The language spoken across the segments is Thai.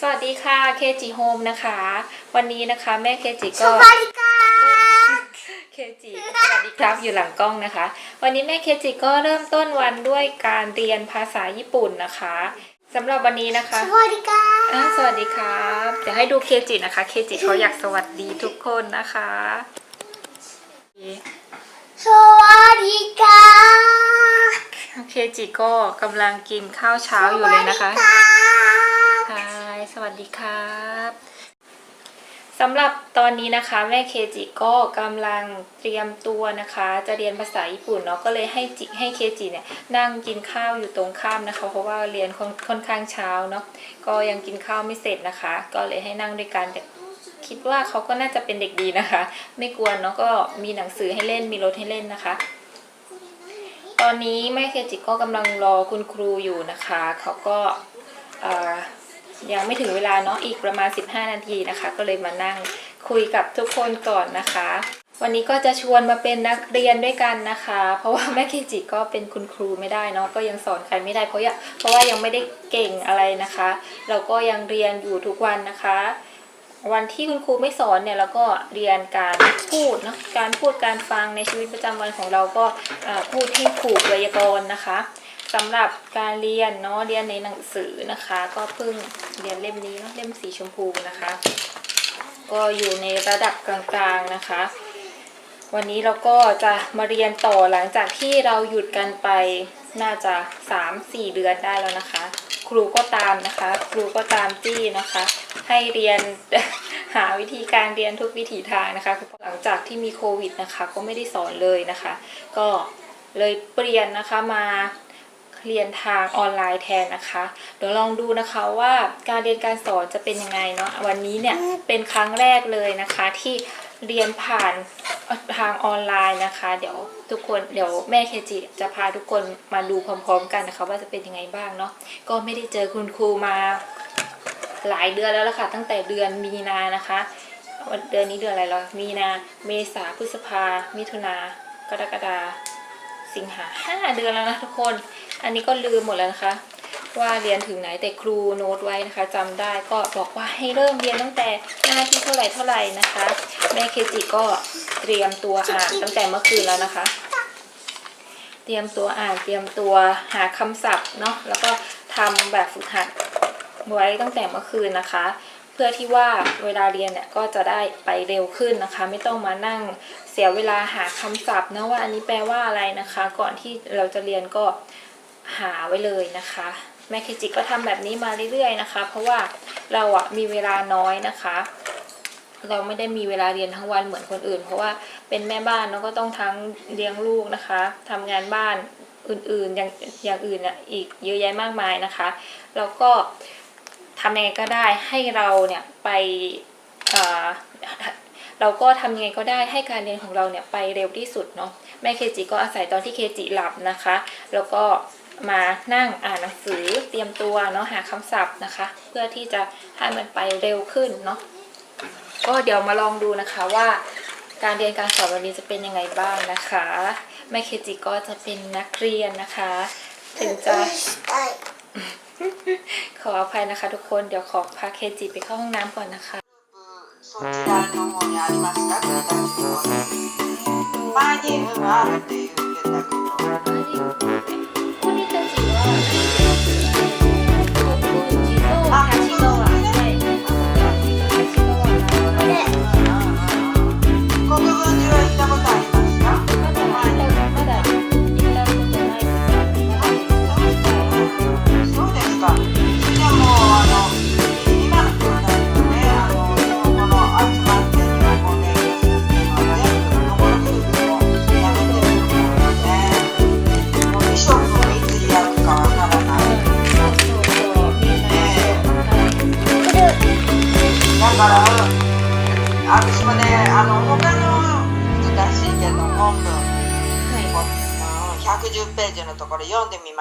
สวัสดีค่ะเคจิโฮมนะคะ วันนี้นะคะแม่เคจิสก็วัสดีค่ะเคจิสวัสดีครับอยู่หลังกล้องนะคะ วันนี้แม่เคจิก็เริ่มต้นวันด้วยการเรียนภาษาญี่ปุ่นนะคะสำหรับวันนี้นะคะ สวัสดีค่ะอ่าสวัสดีครับเดี๋ยวให้ดูเคจินะคะเคจิเขาอยากสวัสดีทุกคนนะคะ สวัสดีค่ะเคจิก็กำลังกินข้าวเช้าอยู่เลยนะคะ สวัสดีค่ะ ฮายส วัสดีครับสำหรับตอนนี้นะคะแม่เคจิก็กำลังเตรียมตัวนะคะ จะเรียนภาษาญี่ปุ่นเนาะก็เลยให้จิให้เคจิเนี่ยนั่งกินข้าวอยู่ตรงข้ามนะคะ เพราะว่าเรียนค่อนนข้างเช้าเนาะก็ยังกินข้าวไม่เสร็จนะคะ ก็เลยให้นั่งด้วยกันแต่คิดว่าเขาก็น่าจะเป็นเด็กดีนะคะ ไม่กวนเนาะก็มีหนังสือให้เล่นมีรถให้เล่นนะคะ ตอนนี้แม่เคจิก็กำลังรอคุณครูอยู่นะคะเขาก็อ่อ ยังไม่ถึงเวลาเนาะอีกประมาณ 15 นาทีนะคะ ก็เลยมานั่งคุยกับทุกคนก่อนนะคะ วันนี้ก็จะชวนมาเป็นนักเรียนด้วยกันนะคะ เพราะว่าแม่เคจิก็เป็นคุณครูไม่ได้เนาะก็ยังสอนใครไม่ได้เพราะยังเพราะว่ายังไม่ได้เก่งอะไรนะคะ เราก็ยังเรียนอยู่ทุกวันนะคะ วันที่คุณครูไม่สอนเนี่ยเราก็เรียนการพูดเนาะการพูดการฟังในชีวิตประจำวันของเราก็พูดที่ถูกไวยากรณ์นะคะ สำหรับการเรียนเนาะเรียนในหนังสือนะคะ ก็เพิ่งเรียนเล่มนี้เนาะเล่มสีชมพูนะคะ ก็อยู่ในระดับกลางๆนะคะ วันนี้เราก็จะมาเรียนต่อหลังจากที่เราหยุดกันไปน่าจะ 3-4 เดือนได้แล้วนะคะ ครูก็ตามนะคะ ครูก็ตามจี้นะคะ ให้เรียนหาวิธีการเรียนทุกวิถีทางนะคะหลังจากที่มีโควิดนะคะ ก็ไม่ได้สอนเลยนะคะ ก็เลยเปลี่ยนนะคะมา เรียนทางออนไลน์แทนนะคะ เดี๋ยวลองดูนะคะว่าการเรียนการสอนจะเป็นยังไงเนาะวันนี้เนี่ยเป็นครั้งแรกเลยนะคะที่เรียนผ่านทางออนไลน์นะคะ เดี๋ยวทุกคนเดี๋ยวแม่เคจิจะพาทุกคนมาดูพร้อมๆ กันนะคะ ว่าจะเป็นยังไงบ้างเนาะก็ไม่ได้เจอคุณครูมาหลายเดือนแล้วล่ะค่ะ ตั้งแต่เดือนมีนานะคะวันเดือนนี้เดือนอะไรแล้วมีนาเมษาพฤษภามิถุนากรกฎาสิงหาห้าเดือนแล้วนะทุกคน อันนี้ก็ลืมหมดแล้วนะคะ ว่าเรียนถึงไหนแต่ครูโน้ตไว้นะคะจำได้ก็บอกว่าให้เริ่มเรียนตั้งแต่หน้าที่เท่าไหร่เท่าไหร่นะคะ แม่เคจิก็เตรียมตัวอ่านตั้งแต่เมื่อคืนแล้วนะคะ เตรียมตัวอ่านเตรียมตัวหาคำศัพท์เนาะแล้วก็ทำแบบฝึกหัดไว้ตั้งแต่เมื่อคืนนะคะเพื่อที่ว่าเวลาเรียนเนี่ยก็จะได้ไปเร็วขึ้นนะคะ ไม่ต้องมานั่งเสียเวลาหาคำศัพท์นะว่าอันนี้แปลว่าอะไรนะคะ ก่อนที่เราจะเรียนก็ หาไว้เลยนะคะแม่เคจิก็ทำแบบนี้มาเรื่อยๆนะคะ เพราะว่าเราอะมีเวลาน้อยนะคะ เราไม่ได้มีเวลาเรียนทั้งวันเหมือนคนอื่น เพราะว่าเป็นแม่บ้านเนาก็ต้องทั้งเลี้ยงลูกนะคะทำงานบ้านอื่นๆอย่างอย่างอื่นอะอีกเยอะแยะมากมายนะคะแล้วก็ทำยังไงก็ได้ให้เราเนี่ยไปเอ่อเราก็ทำยังไงก็ได้ให้การเรียนของเราเนี่ยไปเร็วที่สุดเนาะแม่เคจิก็อาศัยตอนที่เคจิหลับนะคะ แล้วก็ มานั่งอ่านหนังสือเตรียมตัวเนาะหาคำศัพท์นะคะ เพื่อที่จะให้มันไปเร็วขึ้นเนาะ ก็เดี๋ยวมาลองดูนะคะว่าการเรียนการสอนวันนี้จะเป็นยังไงบ้างนะคะแม่เคจิก็จะเป็นนักเรียนนะคะ ถึงจะขออภัยนะคะ ทุกคนเดี๋ยวขอพาเคจิไปเข้าห้องน้ำก่อนนะคะ そちらの方にありますか国立の方に前にうんあるって言ってたけど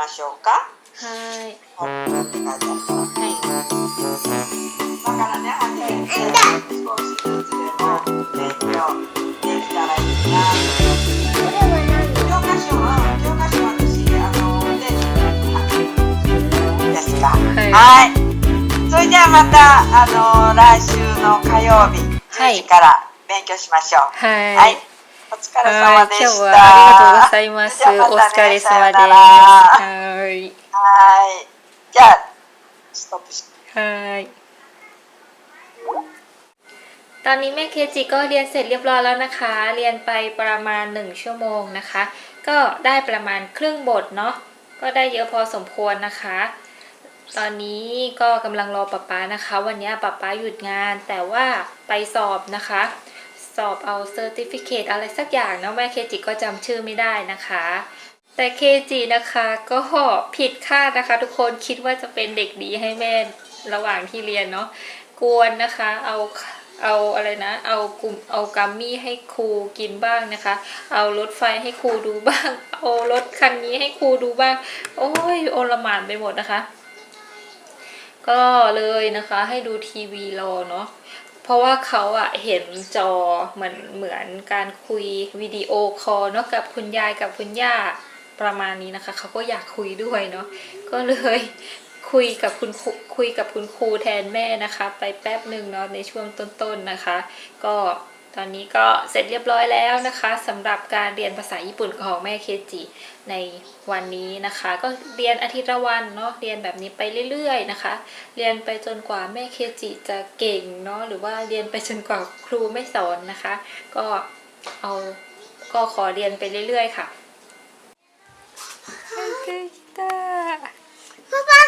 ましょうか。はい本文って書い。はいだからね、初めて少しずつでも勉強できたらいいな。教科書は教科書は私あのでですか。はいはまたあの来週の火曜日はい10時から勉強しましょう。はい。はい。お疲れ様はい、でした。今日はありがとうございます。じゃあまおたね疲れ様です。さよならはい。はい。じゃあストップしはいตอนนี้แม่เคจิก็เรียนเสร็จเรียบร้อยแล้วนะคะ เรียนไปประมาณ 1 ชั่วโมงนะคะ ก็ได้ประมาณครึ่งบทเนาะ ก็ได้เยอะพอสมควรนะคะ ตอนนี้ก็กำลังรอป๊าป๊านะคะ วันนี้ป๊าป๊าหยุดงาน แต่ว่าไปสอบนะคะ สอบเอาเซอร์ติฟิเคตอะไรสักอย่างเนาะแม่เคจิก็จำชื่อไม่ได้นะคะ แต่เคจินะคะก็ผิดคาดนะคะ ทุกคนคิดว่าจะเป็นเด็กดีให้แม่ระหว่างที่เรียนเนาะกวนนะคะเอาเอาอะไรนะ เอากลุ่มเอากัมมี่ให้ครูกินบ้างนะคะ เอารถไฟให้ครูดูบ้าง เอารถคันนี้ให้ครูดูบ้าง โอ้ยโอลมานไปหมดนะคะ ก็เลยนะคะให้ดูทีวีรอเนาะ เพราะว่าเขาอะเห็นจอเหมือนเหมือนการคุยวิดีโอคอลเนาะกับคุณยายกับคุณย่าประมาณนี้นะคะ เขาก็อยากคุยด้วยเนาะก็เลยคุยกับคุณคุยกับคุณครูแทนแม่นะคะ ไปแป๊บหนึ่งเนาะในช่วงต้นๆนะคะ ก็ ตอนนี้ก็เสร็จเรียบร้อยแล้วนะคะสำหรับการเรียนภาษาญี่ปุ่นของแม่เคจิในวันนี้นะคะ ก็เรียนอาทิตย์ละวันเนาะเรียนแบบนี้ไปเรื่อยๆนะคะ เรียนไปจนกว่าแม่เคจิจะเก่งเนาะหรือว่าเรียนไปจนกว่าครูไม่สอนนะคะ ก็เอาก็ขอเรียนไปเรื่อยๆค่ะกีตาร์パパ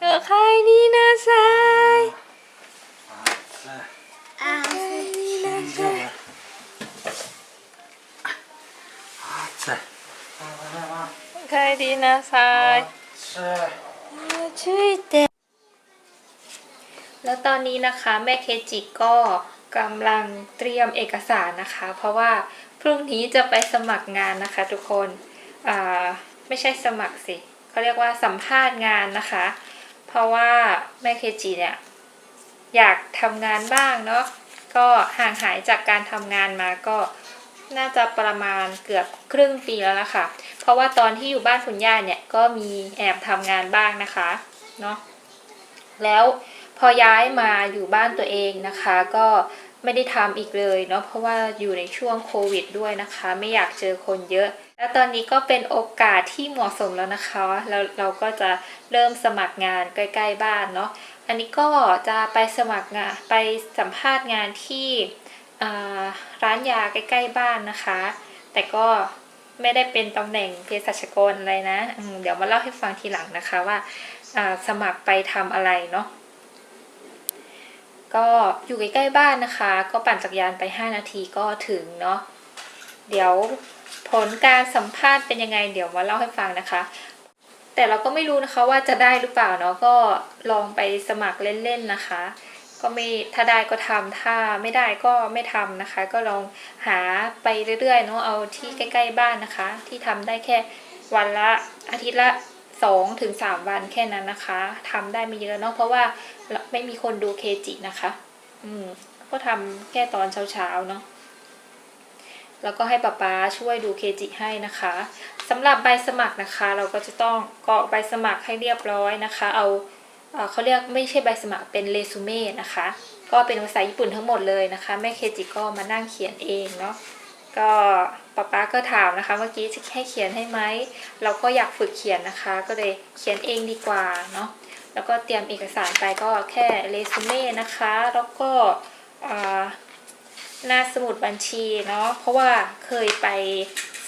เออใครนี่นะสายあนี่นะสายใครดีนะสายช่วยเตแล้วตอนนี้นะคะแม่เคจิก็กำลังเตรียมเอกสารนะคะ เพราะว่าพรุ่งนี้จะไปสมัครงานนะคะทุกคนอ่าไม่ใช่สมัครสิ เขาเรียกว่าสัมภาษณ์งานนะคะ เพราะว่าแม่เคจิเนี่ยอยากทำงานบ้างเนาะก็ห่างหายจากการทำงานมาก็น่าจะประมาณเกือบครึ่งปีแล้วล่ะค่ะ เพราะว่าตอนที่อยู่บ้านคุณย่าเนี่ยก็มีแอบทำงานบ้างนะคะเนาะแล้วพอย้ายมาอยู่บ้านตัวเองนะคะ ก็ไม่ได้ทำอีกเลยเนาะเพราะว่าอยู่ในช่วงโควิดด้วยนะคะ ไม่อยากเจอคนเยอะ แล้วตอนนี้ก็เป็นโอกาสที่เหมาะสมแล้วนะคะ แล้วเราก็จะเริ่มสมัครงานใกล้ ๆ บ้านเนาะ อันนี้ก็จะไปสมัครงานไปสัมภาษณ์งานที่ร้านยาใกล้ ๆ บ้านนะคะ แต่ก็ไม่ได้เป็นตำแหน่งเภสัชกรอะไรนะ เดี๋ยวมาเล่าให้ฟังทีหลังนะคะว่าอ่าสมัครไปทำอะไรเนาะ ก็อยู่ใกล้ ๆ บ้านนะคะ ก็ปั่นจักรยานไป 5 นาทีก็ถึงเนาะ เดี๋ยว ผลการสัมภาษณ์เป็นยังไงเดี๋ยวมาเล่าให้ฟังนะคะ แต่เราก็ไม่รู้นะคะว่าจะได้หรือเปล่าเนาะก็ลองไปสมัครเล่นๆนะคะ ก็ไม่ถ้าได้ก็ทำถ้าไม่ได้ก็ไม่ทำนะคะ ก็ลองหาไปเรื่อยๆเนาะเอาที่ใกล้ ๆ บ้านนะคะ ที่ทำได้แค่วันละอาทิตย์ละสองถึงสามวันแค่นั้นนะคะทำได้ไม่เยอะเนาะเพราะว่าไม่มีคนดูเคจินะคะ อืมก็ทำแค่ตอนเช้าๆเนาะ แล้วก็ให้ป๊าป๊าช่วยดูเคจิให้นะคะสำหรับใบสมัครนะคะ เราก็จะต้องกรอกใบสมัครให้เรียบร้อยนะคะ เอาเขาเรียกไม่ใช่ใบสมัครเป็นเรซูเม่นะคะ ก็เป็นภาษาญี่ปุ่นทั้งหมดเลยนะคะ แม่เคจิก็มานั่งเขียนเองเนาะก็ป๊าป๊าก็ถามนะคะ เมื่อกี้จะให้เขียนให้ไหมเราก็อยากฝึกเขียนนะคะ ก็เลยเขียนเองดีกว่าเนาะแล้วก็เตรียมเอกสารไปก็แค่เรซูเม่นะคะ แล้วก็อ่า หน้าสมุดบัญชีเนาะเพราะว่าเคยไป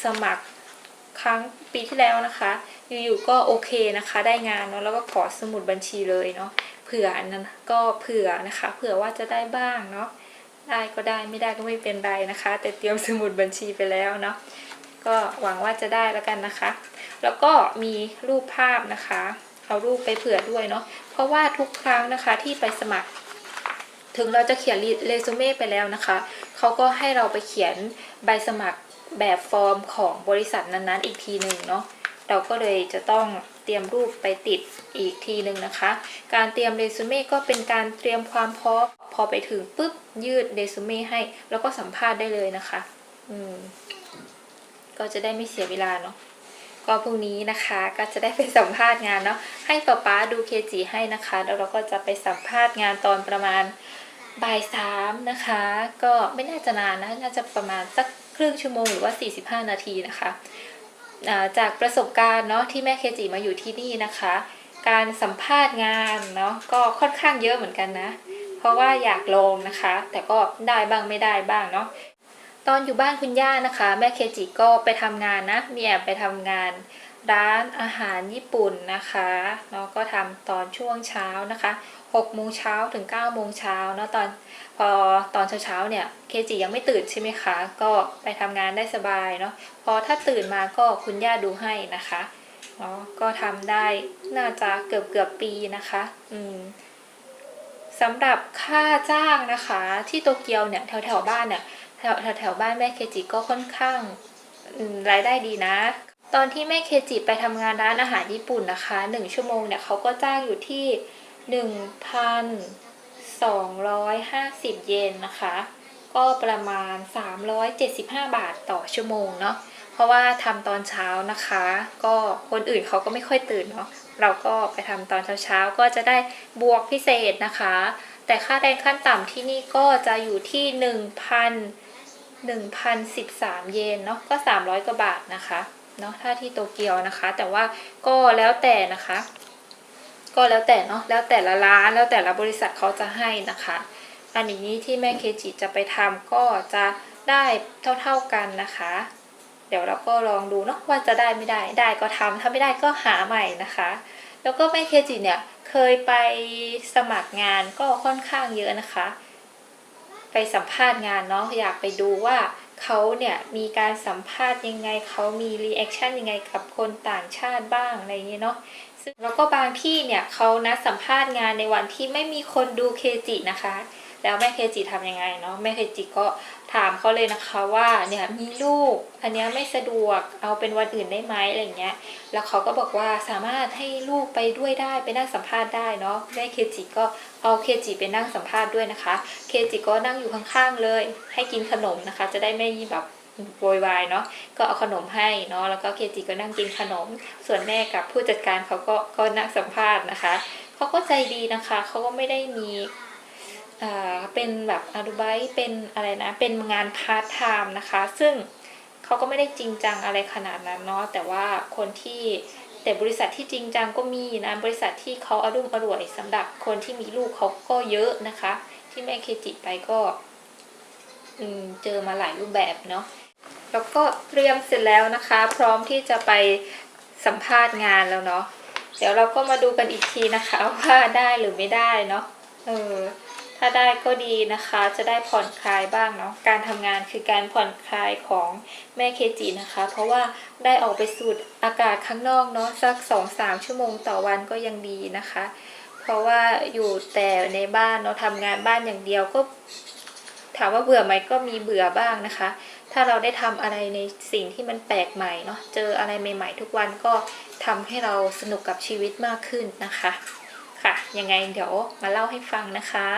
สมัครครั้งปีที่แล้วนะคะ อยู่ๆก็โอเคนะคะ ได้งานเนาะแล้วก็ขอสมุดบัญชีเลยเนาะเผื่อนนั้นก็เผื่อนะคะ เผื่อว่าจะได้บ้างเนาะได้ก็ได้ไม่ได้ก็ไม่เป็นไรนะคะ แต่เตรียมสมุดบัญชีไปแล้วเนาะก็หวังว่าจะได้แล้วกันนะคะ แล้วก็มีรูปภาพนะคะ เอารูปไปเผื่อด้วยเนาะเพราะว่าทุกครั้งนะคะที่ไปสมัคร ถึงเราจะเขียนเรซูเม่ไปแล้วนะคะ เขาก็ให้เราไปเขียนใบสมัครแบบฟอร์มของบริษัทนั้นๆ อีกทีหนึ่งเนาะ เราก็เลยจะต้องเตรียมรูปไปติดอีกทีหนึ่งนะคะ การเตรียมเรซูเม่ก็เป็นการเตรียมความพร้อมพอไปถึงปุ๊บยืดเรซูเม่ให้ แล้วก็สัมภาษณ์ได้เลยนะคะ อืม ก็จะได้ไม่เสียเวลาเนาะ ก็พรุ่งนี้นะคะก็จะได้ไปสัมภาษณ์งานเนาะให้ป๊าป๊าดูเคจิให้นะคะ แล้วเราก็จะไปสัมภาษณ์งานตอนประมาณบ่ายสามนะคะ ก็ไม่น่าจะนานนะน่าจะประมาณสักครึ่งชั่วโมงหรือว่า 45 นาทีนะคะจากประสบการณ์เนาะที่แม่เคจิมาอยู่ที่นี่นะคะ การสัมภาษณ์งานเนาะก็ค่อนข้างเยอะเหมือนกันนะ เพราะว่าอยากลองนะคะ แต่ก็ได้บ้างไม่ได้บ้างเนาะ ตอนอยู่บ้านคุณย่านะคะ แม่เคจิก็ไปทำงานนะมีแอบไปทำงานร้านอาหารญี่ปุ่นนะคะเนาะก็ทำตอนช่วงเช้านะคะ6โมงเช้าถึง9โมงเช้าเนาะตอนพอตอนเช้าๆเนี่ยเคจิยังไม่ตื่นใช่ไหมคะ ก็ไปทำงานได้สบายเนาะพอถ้าตื่นมาก็คุณย่าดูให้นะคะเนาะก็ทำได้น่าจะเกือบเกือบๆปีนะคะ อืมสำหรับค่าจ้างนะคะ ที่โตเกียวเนี่ยแถวๆบ้านเนี่ย แถวแถวบ้านแม่เคจิก็ค่อนข้างรายได้ดีนะ ตอนที่แม่เคจิไปทำงานร้านอาหารญี่ปุ่นนะคะหนึ่งชั่วโมงเนี่ยเขาก็จ้างอยู่ที่หนึ่งพันสองร้อยห้าสิบเยนนะคะ ก็ประมาณ 375 บาทต่อชั่วโมงเนาะเพราะว่าทำตอนเช้านะคะ ก็คนอื่นเขาก็ไม่ค่อยตื่นเนาะเราก็ไปทำตอนเช้าๆก็จะได้บวกพิเศษนะคะ แต่ค่าแรงขั้นต่ำที่นี่ก็จะอยู่ที่ 1,000 1,013 เยนเนาะก็ 300 กว่าบาทนะคะเนาะถ้าที่โตเกียวนะคะ แต่ว่าก็แล้วแต่นะคะ ก็แล้วแต่เนาะแล้วแต่ละร้านแล้วแต่ละบริษัทเขาจะให้นะคะ อันนี้ที่แม่เคจิจะไปทำก็จะได้เท่าๆกันนะคะ เดี๋ยวเราก็ลองดูเนาะว่าจะได้ไม่ได้ได้ก็ทำถ้าไม่ได้ก็หาใหม่นะคะ แล้วก็แม่เคจิเนี่ยเคยไปสมัครงานก็ค่อนข้างเยอะนะคะ ไปสัมภาษณ์งานเนาะอยากไปดูว่าเขาเนี่ยมีการสัมภาษณ์ยังไงเขามีรีแอคชั่นยังไงกับคนต่างชาติบ้างอะไรอย่างเงี้ยเนาะซึ่งแล้วก็บางที่เนี่ยเขานัดสัมภาษณ์งานในวันที่ไม่มีคนดูเคจินะคะ แล้วแม่เคจิทำยังไงเนาะแม่เคจิก็ ถามเขาเลยนะคะว่าเนี่ยมีลูกอันนี้ไม่สะดวกเอาเป็นวันอื่นได้ไหมอะไรเงี้ย แล้วเขาก็บอกว่าสามารถให้ลูกไปด้วยได้ไปนั่งสัมภาษณ์ได้เนาะแม่เคจิก็เอาเคจิไปนั่งสัมภาษณ์ด้วยนะคะ เคจิก็นั่งอยู่ข้างๆเลย ให้กินขนมนะคะ จะได้ไม่แบบโวยวายเนาะก็เอาขนมให้เนาะแล้วก็เคจิก็นั่งกินขนม ส่วนแม่กับผู้จัดการเขาก็ก็นั่งสัมภาษณ์นะคะเขาก็ใจดีนะคะเขาก็ไม่ได้มี เป็นแบบอารุไบเป็นอะไรนะเป็นงานพาร์ทไทม์นะคะ ซึ่งเขาก็ไม่ได้จริงจังอะไรขนาดนั้นเนาะแต่ว่าคนที่แต่บริษัทที่จริงจังก็มีนะบริษัทที่เขาอารุ่มอร่วยสำหรับคนที่มีลูกเขาก็เยอะนะคะ ที่แม่เคจิไปก็เจอมาหลายรูปแบบเนาะแล้วก็เตรียมเสร็จแล้วนะคะ พร้อมที่จะไปสัมภาษณ์งานแล้วเนาะเดี๋ยวเราก็มาดูกันอีกทีนะคะว่าได้หรือไม่ได้เนาะเออ ถ้าได้ก็ดีนะคะ จะได้ผ่อนคลายบ้างเนาะ การทำงานคือการผ่อนคลายของแม่เคจินะคะ เพราะว่าได้ออกไปสูดอากาศข้างนอกเนาะสักสองสามชั่วโมงต่อวันก็ยังดีนะคะ เพราะว่าอยู่แต่ในบ้านเนาะทำงานบ้านอย่างเดียวก็ ถามว่าเบื่อไหมก็มีเบื่อบ้างนะคะ ถ้าเราได้ทำอะไรในสิ่งที่มันแปลกใหม่เนาะ เจออะไรใหม่ ๆ ทุกวันก็ทำให้เราสนุกกับชีวิตมากขึ้นนะคะค่ะ ยังไงเดี๋ยวมาเล่าให้ฟังนะคะ